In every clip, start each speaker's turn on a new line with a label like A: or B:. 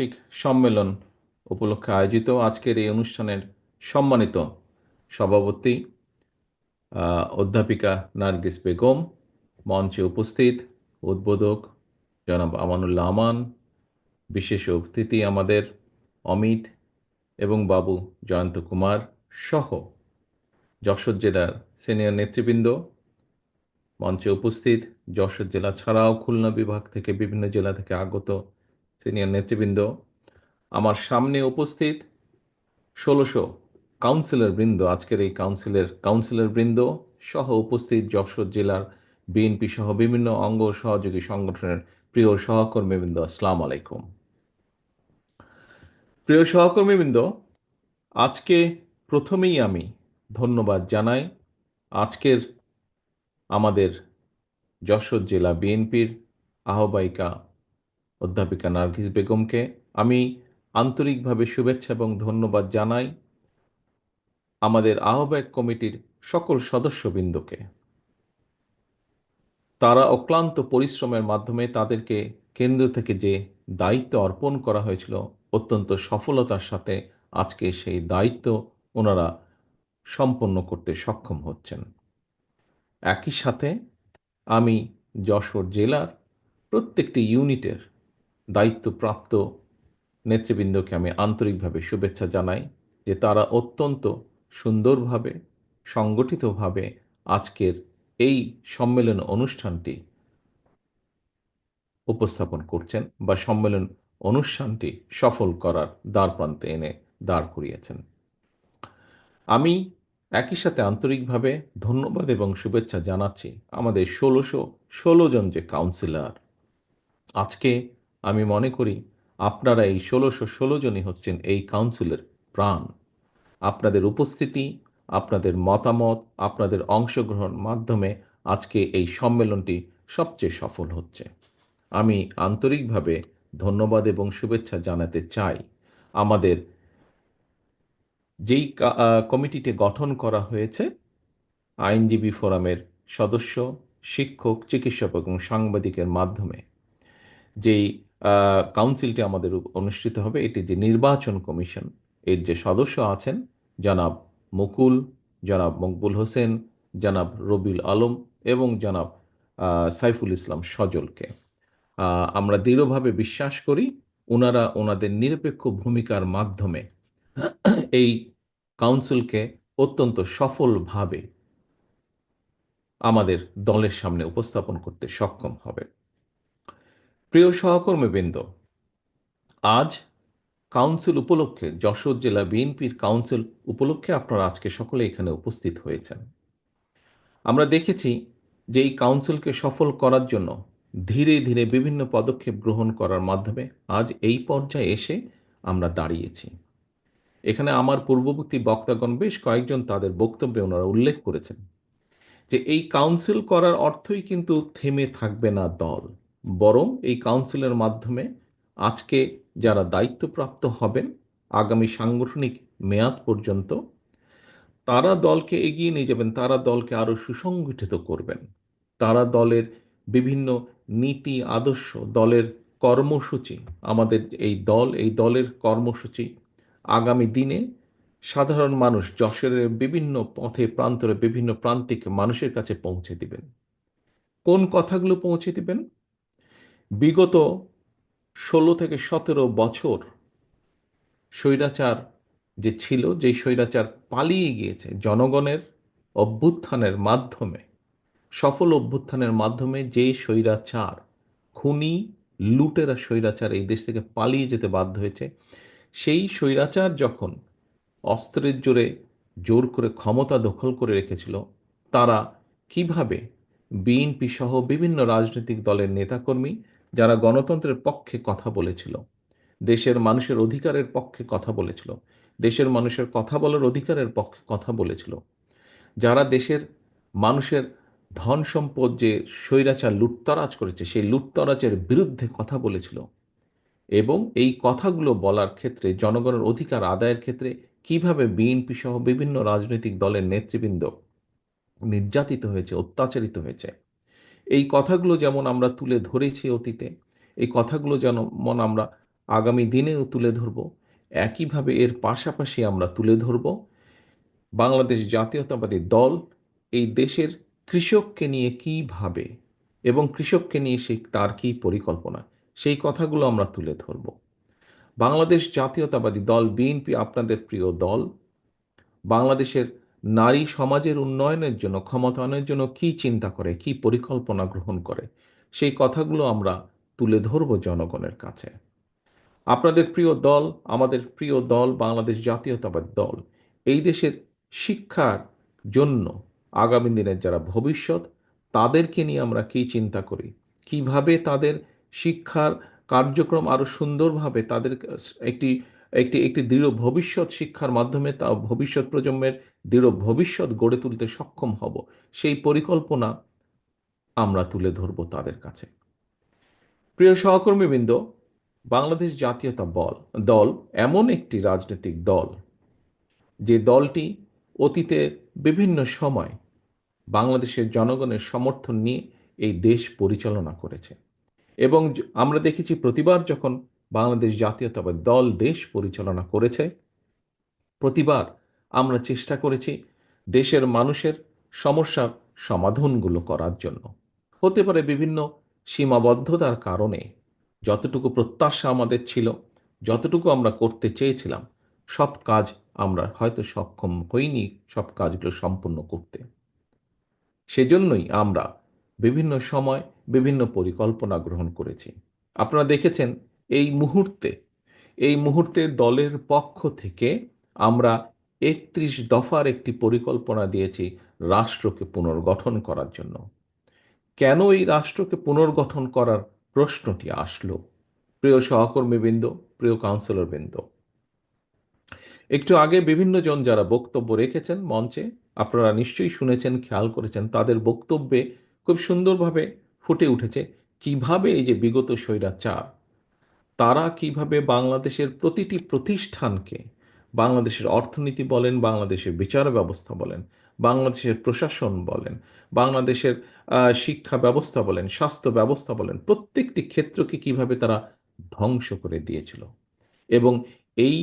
A: বার্ষিক সম্মেলন উপলক্ষে আয়োজিত আজকের এই অনুষ্ঠানের সম্মানিত সভাপতি অধ্যাপিকা নার্গিস বেগম, মঞ্চে উপস্থিত উদ্বোধক জনাব আমানুল্লাহ আমান, বিশেষ অতিথি আমাদের অমিত এবং বাবু জয়ন্ত কুমার সহ যশোর জেলার সিনিয়র নেতৃবৃন্দ। মঞ্চে উপস্থিত যশোর জেলা ছাড়াও খুলনা বিভাগ থেকে বিভিন্ন জেলা থেকে আগত সিনিয়র নেতৃবৃন্দ, আমার সামনে উপস্থিত ষোলোশো কাউন্সিলর বৃন্দ, আজকের এই কাউন্সিলের কাউন্সিলর বৃন্দ সহ উপস্থিত যশোর জেলার বিএনপি সহ বিভিন্ন অঙ্গ সহযোগী সংগঠনের প্রিয় সহকর্মীবৃন্দ, আসসালাম আলাইকুম। প্রিয় সহকর্মীবৃন্দ, আজকে প্রথমেই আমি ধন্যবাদ জানাই আজকের আমাদের যশোর জেলা বিএনপির আহ্বায়িকা অধ্যাপিকা নার্গিস বেগমকে আমি আন্তরিকভাবে শুভেচ্ছা এবং ধন্যবাদ জানাই আমাদের আহ্বায়ক কমিটির সকল সদস্যবৃন্দকে। তারা অক্লান্ত পরিশ্রমের মাধ্যমে তাদেরকে কেন্দ্র থেকে যে দায়িত্ব অর্পণ করা হয়েছিল, অত্যন্ত সফলতার সাথে আজকে সেই দায়িত্ব ওনারা সম্পন্ন করতে সক্ষম হচ্ছেন। একই সাথে আমি যশোর জেলার প্রত্যেকটি ইউনিটের দায়িত্বপ্রাপ্ত নেতৃবৃন্দকে আমি আন্তরিকভাবে শুভেচ্ছা জানাই যে তারা অত্যন্ত সুন্দরভাবে, সংগঠিতভাবে আজকের এই সম্মেলন অনুষ্ঠানটি উপস্থাপন করছেন বা সম্মেলন অনুষ্ঠানটি সফল করার দ্বার প্রান্তে এনে দাঁড় করিয়েছেন। আমি একই সাথে আন্তরিকভাবে ধন্যবাদ এবং শুভেচ্ছা জানাচ্ছি আমাদের ষোলোশো ষোলো জন যে কাউন্সিলর আজকে আমি মনে করি আপনারা এই ষোলোশো ষোলো জনই হচ্ছেন এই কাউন্সিলের প্রাণ। আপনাদের উপস্থিতি আপনাদের মতামত আপনাদের অংশগ্রহণ মাধ্যমে আজকে এই সম্মেলনটি সবচেয়ে সফল হচ্ছে। আমি আন্তরিকভাবে ধন্যবাদ এবং শুভেচ্ছা জানাতে চাই। আমাদের যেই কা- আহ, কমিটিটি গঠন করা হয়েছে আইনজীবী ফোরামের সদস্য শিক্ষক চিকিৎসক এবং সাংবাদিকের মাধ্যমে যেই কাউন্সিলটি আমাদের অনুষ্ঠিত হবে। এটি যে নির্বাচন কমিশন, এর যে সদস্য আছেন জনাব মুকুল, জনাব মকবুল হোসেন, জনাব রবিউল আলম এবং জনাব সাইফুল ইসলাম সজলকে। আমরা দৃঢ়ভাবে বিশ্বাস করি ওনারা ওনাদের নিরপেক্ষ ভূমিকার মাধ্যমে এই কাউন্সিলকে অত্যন্ত সফলভাবে আমাদের দলের সামনে উপস্থাপন করতে সক্ষম হবে। প্রিয় সহকর্মীবৃন্দ, আজ কাউন্সিল উপলক্ষে যশোর জেলা বিএনপির কাউন্সিল উপলক্ষে আপনারা আজকে সকলে এখানে উপস্থিত হয়েছেন। আমরা দেখেছি যে এই কাউন্সিলকে সফল করার জন্য ধীরে ধীরে বিভিন্ন পদক্ষেপ গ্রহণ করার মাধ্যমে আজ এই পর্যায়ে এসে আমরা দাঁড়িয়েছি। এখানে আমার পূর্ববর্তী বক্তাগণ বেশ কয়েকজন তাদের বক্তব্যে ওনারা উল্লেখ করেছেন যে এই কাউন্সিল করার অর্থই কিন্তু থেমে থাকবে না দল। বরং এই কাউন্সিলের মাধ্যমে আজকে যারা দায়িত্বপ্রাপ্ত হবেন, আগামী সাংগঠনিক মেয়াদ পর্যন্ত, তারা দলকে এগিয়ে নিয়ে যাবেন, তারা দলকে আরও সুসংগঠিত করবেন। তারা দলের বিভিন্ন নীতি, আদর্শ, দলের কর্মসূচি, আমাদের এই দল, এই দলের কর্মসূচি আগামী দিনে সাধারণ মানুষ যশোরের বিভিন্ন পথে, প্রান্তরে বিভিন্ন প্রান্তিক মানুষের কাছে পৌঁছে দিবেন। কোন কথাগুলো পৌঁছে দিবেন? বিগত ষোলো থেকে সতেরো বছর স্বৈরাচার যে ছিল, যেই স্বৈরাচার পালিয়ে গিয়েছে জনগণের অভ্যুত্থানের মাধ্যমে, সফল অভ্যুত্থানের মাধ্যমে যে স্বৈরাচার, খুনি, লুটেরা স্বৈরাচার এই দেশ থেকে পালিয়ে যেতে বাধ্য হয়েছে, সেই স্বৈরাচার যখন অস্ত্রের জোরে জোর করে ক্ষমতা দখল করে রেখেছিল, তারা কীভাবে বিএনপি সহ বিভিন্ন রাজনৈতিক দলের নেতাকর্মী যারা গণতন্ত্রের পক্ষে কথা বলেছিল, দেশের মানুষের অধিকারের পক্ষে কথা বলেছিল, দেশের মানুষের কথা বলার অধিকারের পক্ষে কথা বলেছিল, যারা দেশের মানুষের ধন সম্পদ যে স্বৈরাচার লুটতরাজ করেছে, সেই লুটতরাজের বিরুদ্ধে কথা বলেছিল এবং এই কথাগুলো বলার ক্ষেত্রে, জনগণের অধিকার আদায়ের ক্ষেত্রে কীভাবে বিএনপি সহ বিভিন্ন রাজনৈতিক দলের নেতৃবৃন্দ নির্যাতিত হয়েছে, অত্যাচারিত হয়েছে এই কথাগুলো যেমন আমরা তুলে ধরেছি অতীতে, এই কথাগুলো যেমন আমরা আগামী দিনেও তুলে ধরব, একইভাবে এর পাশাপাশি আমরা তুলে ধরব। বাংলাদেশ জাতীয়তাবাদী দল এই দেশের কৃষককে নিয়ে কী ভাবে এবং কৃষককে নিয়ে সে তার কী পরিকল্পনা, সেই কথাগুলো আমরা তুলে ধরব। বাংলাদেশ জাতীয়তাবাদী দল, বিএনপি আপনাদের প্রিয় দল, বাংলাদেশের নারী সমাজের উন্নয়নের জন্য, ক্ষমতায়নের জন্য কি চিন্তা করে, কি পরিকল্পনা গ্রহণ করে, সেই কথাগুলো আমরা তুলে ধরব জনগণের কাছে। আপনাদের প্রিয় দল, আমাদের প্রিয় দল, বাংলাদেশ জাতীয়তাবাদী দল, এই দেশের শিক্ষার জন্য আগামী দিনের যারা ভবিষ্যৎ, তাদেরকে নিয়ে আমরা কী চিন্তা করি? কীভাবে তাদের শিক্ষার কার্যক্রম আরও সুন্দরভাবে তাদের একটি একটি একটি দৃঢ় ভবিষ্যৎ শিক্ষার মাধ্যমে তা ভবিষ্যৎ প্রজন্মের দৃঢ় ভবিষ্যৎ গড়ে তুলতে সক্ষম হব। সেই পরিকল্পনা আমরা তুলে ধরব তাদের কাছে। প্রিয় সহকর্মীবৃন্দ, বাংলাদেশ জাতীয়তা বল, দল এমন একটি রাজনৈতিক দল। যে দলটি অতীতে বিভিন্ন সময় বাংলাদেশের জনগণের সমর্থন নিয়ে এই দেশ পরিচালনা করেছে। এবং আমরা দেখেছি প্রতিবার যখন বাংলাদেশ জাতীয়তাবাদ দল দেশ পরিচালনা করেছে, প্রতিবার আমরা চেষ্টা করেছি দেশের মানুষের সমস্যার সমাধানগুলো করার জন্য। হতে পারে বিভিন্ন সীমাবদ্ধতার কারণে যতটুকু প্রত্যাশা আমাদের ছিল, যতটুকু আমরা করতে চেয়েছিলাম, সব কাজ আমরা হয়তো সক্ষম হইনি সব কাজগুলো সম্পূর্ণ করতে। সেজন্যই আমরা বিভিন্ন সময় বিভিন্ন পরিকল্পনা গ্রহণ করেছি। আপনারা দেখেছেন এই মুহূর্তে এই মুহূর্তে দলের পক্ষ থেকে আমরা একত্রিশ দফার একটি পরিকল্পনা দিয়েছি রাষ্ট্রকে পুনর্গঠন করার জন্য। কেন এই রাষ্ট্রকে পুনর্গঠন করার প্রশ্নটি আসলো? প্রিয় সহকর্মীবৃন্দ, প্রিয় কাউন্সিলরবৃন্দ, একটু আগে বিভিন্ন জন যারা বক্তব্য রেখেছেন মঞ্চে, আপনারা নিশ্চয়ই শুনেছেন, খেয়াল করেছেন, তাদের বক্তব্যে খুব সুন্দরভাবে ফুটে উঠেছে কীভাবে এই যে বিগত স্বৈরাচার, তারা কীভাবে বাংলাদেশের প্রতিটি প্রতিষ্ঠানকে বাংলাদেশের অর্থনীতি বলেন, বাংলাদেশের বিচার ব্যবস্থা বলেন, বাংলাদেশের প্রশাসন বলেন, বাংলাদেশের শিক্ষা ব্যবস্থা বলেন স্বাস্থ্য ব্যবস্থা বলেন, প্রত্যেকটি ক্ষেত্রকে কীভাবে তারা ধ্বংস করে দিয়েছিল। এবং এই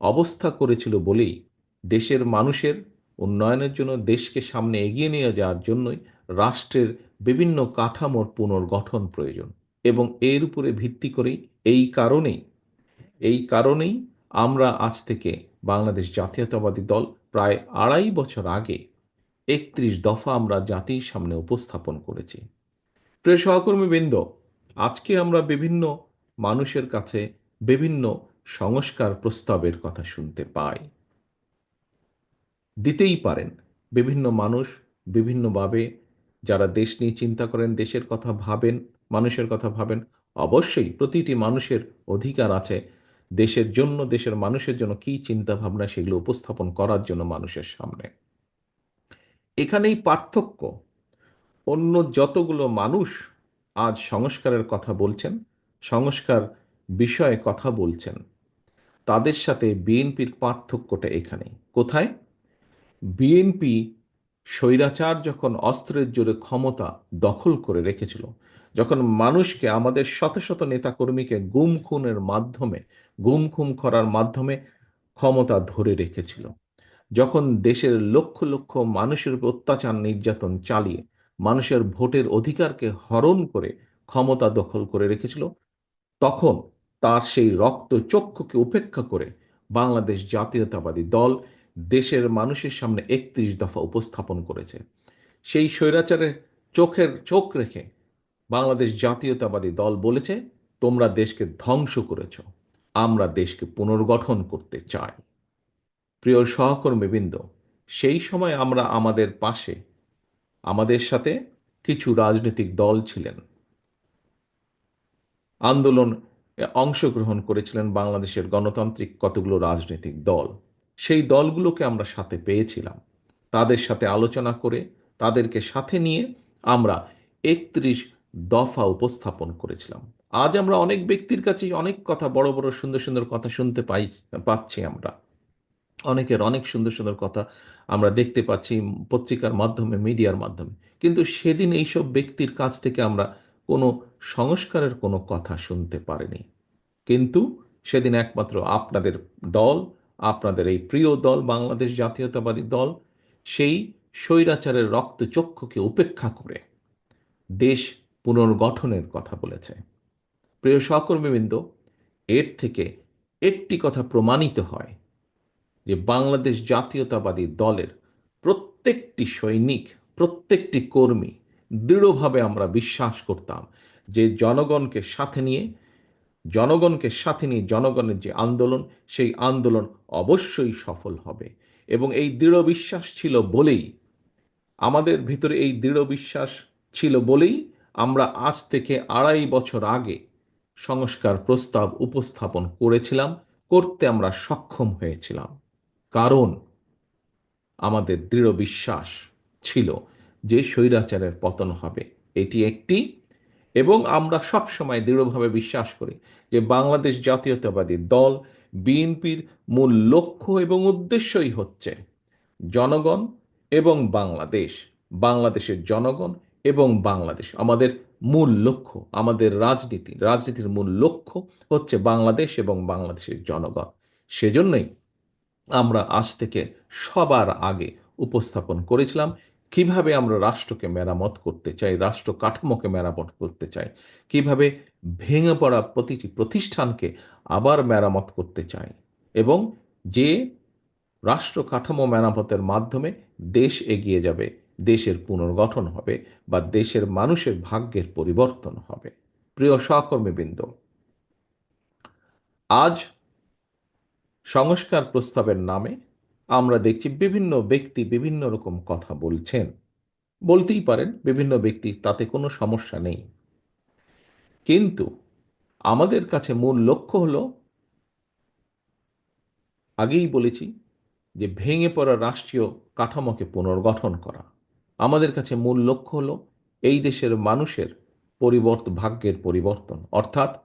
A: অবস্থা করেছিল বলেই দেশের মানুষের উন্নয়নের জন্য দেশকে সামনে এগিয়ে নিয়ে যাওয়ার জন্যই রাষ্ট্রের বিভিন্ন কাঠামোর পুনর্গঠন প্রয়োজন। এবং এর উপরে ভিত্তি করেই এই কারণেই এই কারণেই আমরা আজ থেকে বাংলাদেশ জাতীয়তাবাদী দল প্রায় আড়াই বছর আগে একত্রিশ দফা আমরা জাতির সামনে উপস্থাপন করেছি। প্রিয় সহকর্মীবৃন্দ, আজকে আমরা বিভিন্ন মানুষের কাছে বিভিন্ন সংস্কার প্রস্তাবের কথা শুনতে পাই। দিতেই পারেন, বিভিন্ন মানুষ বিভিন্নভাবে যারা দেশ নিয়ে চিন্তা করেন, দেশের কথা ভাবেন, মানুষের কথা ভাবেন, অবশ্যই প্রতিটি মানুষের অধিকার আছে। দেশের জন্য, দেশের মানুষের জন্য কী চিন্তা ভাবনা সেগুলো উপস্থাপন করার জন্য মানুষের সামনে। এখানেই পার্থক্য। অন্য যতগুলো মানুষ আজ সংস্কারের কথা বলছেন, সংস্কার বিষয়ে কথা বলছেন, তাদের সাথে বিএনপির পার্থক্যটা এখানে। কোথায়? বিএনপি স্বৈরাচার যখন অস্ত্রের জোরে ক্ষমতা দখল করে রেখেছিল, যখন মানুষকে আমাদের শত শত নেতাকর্মীকে গুম খুনের মাধ্যমে গুম খুম করার মাধ্যমে ক্ষমতা ধরে রেখেছিল। যখন দেশের লক্ষ লক্ষ মানুষের অত্যাচার নির্যাতন চালিয়ে মানুষের ভোটের অধিকারকে হরণ করে ক্ষমতা দখল করে রেখেছিল, তখন তার সেই রক্ত চক্ষুকে উপেক্ষা করে বাংলাদেশ জাতীয়তাবাদী দল দেশের মানুষের সামনে একত্রিশ দফা উপস্থাপন করেছে। সেই স্বৈরাচারের চোখের চোখ রেখে বাংলাদেশ জাতীয়তাবাদী দল বলেছে, তোমরা দেশকে ধ্বংস করেছ। আমরা দেশকে পুনর্গঠন করতে চাই। প্রিয় সহকর্মীবৃন্দ, সেই সময় আমরা আমাদের পাশে, আমাদের সাথে কিছু রাজনৈতিক দল ছিলেন। আন্দোলন অংশগ্রহণ করেছিলেন বাংলাদেশের গণতান্ত্রিক কতগুলো রাজনৈতিক দল। সেই দলগুলোকে আমরা সাথে পেয়েছিলাম। তাদের সাথে আলোচনা করে, তাদেরকে সাথে নিয়ে আমরা একত্রিশ দফা উপস্থাপন করেছিলাম। আজ আমরা অনেক ব্যক্তির কাছে অনেক কথা, বড় বড়, সুন্দর সুন্দর কথা শুনতে পাই, পাচ্ছি আমরা। অনেকের অনেক সুন্দর সুন্দর কথা আমরা দেখতে পাচ্ছি পত্রিকার মাধ্যমে, মিডিয়ার মাধ্যমে। কিন্তু সেদিন এইসব ব্যক্তির কাছ থেকে আমরা কোনো সংস্কারের কোনো কথা শুনতে পারিনি। কিন্তু সেদিন একমাত্র আপনাদের দল, আপনাদের এই প্রিয় দল, বাংলাদেশ জাতীয়তাবাদী দল, সেই স্বৈরাচারের রক্তচক্ষুকে উপেক্ষা করে দেশ পুনর্গঠনের কথা বলেছে। প্রিয় সহকর্মীবৃন্দ, এর থেকে একটি কথা প্রমাণিত হয় যে বাংলাদেশ জাতীয়তাবাদী দলের প্রত্যেকটি সৈনিক, প্রত্যেকটি কর্মী দৃঢ়ভাবে আমরা বিশ্বাস করতাম যে জনগণকে সাথে নিয়ে, জনগণকে সাথে নিয়ে জনগণের যে আন্দোলন, সেই আন্দোলন অবশ্যই সফল হবে। এবং এই দৃঢ় বিশ্বাস ছিল বলেই, আমাদের ভিতরে এই দৃঢ় বিশ্বাস ছিল বলেই আমরা আজ থেকে আড়াই বছর আগে সংস্কার প্রস্তাব উপস্থাপন করেছিলাম, করতে আমরা সক্ষম হয়েছিলাম। কারণ আমাদের দৃঢ় বিশ্বাস ছিল যে স্বৈরাচারের পতন হবে। এটি একটি এবং আমরা সবসময় দৃঢ়ভাবে বিশ্বাস করি যে বাংলাদেশ জাতীয়তাবাদী দল, বিএনপির মূল লক্ষ্য এবং উদ্দেশ্যই হচ্ছে জনগণ এবং বাংলাদেশ, বাংলাদেশের জনগণ এবং বাংলাদেশ। আমাদের মূল লক্ষ্য, আমাদের রাজনীতি। রাজনীতির মূল লক্ষ্য হচ্ছে বাংলাদেশ এবং বাংলাদেশের জনগণ। সেজন্যই আমরা আজ থেকে সবার আগে উপস্থাপন করেছিলাম কীভাবে আমরা রাষ্ট্রকে মেরামত করতে চাই, রাষ্ট্র কাঠামোকে মেরামত করতে চাই, কীভাবে ভেঙে পড়া প্রতিটি প্রতিষ্ঠানকে আবার মেরামত করতে চাই এবং যে রাষ্ট্র কাঠামো মেরামতের মাধ্যমে দেশ এগিয়ে যাবে দেশের পুনর্গঠন হবে বা দেশের মানুষের ভাগ্যের পরিবর্তন হবে। প্রিয় সহকর্মীবৃন্দ, আজ সংস্কার প্রস্তাবের নামে আমরা দেখছি বিভিন্ন ব্যক্তি বিভিন্ন রকম কথা বলছেন। বলতেই পারেন বিভিন্ন ব্যক্তি তাতে কোনো সমস্যা নেই। কিন্তু আমাদের কাছে মূল লক্ষ্য হলো, আগেই বলেছি যে ভেঙে পড়া রাষ্ট্রীয় কাঠামোকে পুনর্গঠন করা। আমাদের কাছে মূল লক্ষ্য হলো এই দেশের মানুষের পরিবর্ত, ভাগ্যের পরিবর্তন। অর্থাৎ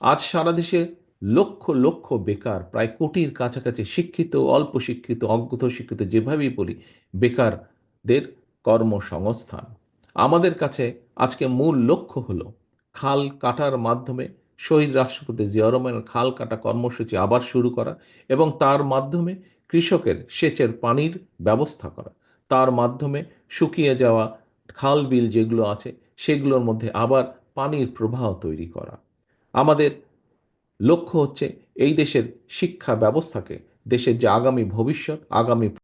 A: আজ সারা দেশে লক্ষ লক্ষ বেকার, প্রায় কোটির কাছাকাছি শিক্ষিত, অল্প শিক্ষিত, অজ্ঞত শিক্ষিত, যেভাবেই বলি, বেকারদের কর্মসংস্থান। আমাদের কাছে আজকে মূল লক্ষ্য হলো খাল কাটার মাধ্যমে শহীদ রাষ্ট্রপতি জিয়া রহমানের খাল কাটা কর্মসূচি আবার শুরু করা এবং তার মাধ্যমে কৃষকের সেচের পানির ব্যবস্থা করা। তার মাধ্যমে শুকিয়ে যাওয়া খাল বিল যেগুলো আছে, সেগুলোর মধ্যে আবার পানির প্রবাহ তৈরি করা। আমাদের লক্ষ্য হচ্ছে এই দেশের শিক্ষা ব্যবস্থাকে, দেশের যে আগামী ভবিষ্যৎ, আগামী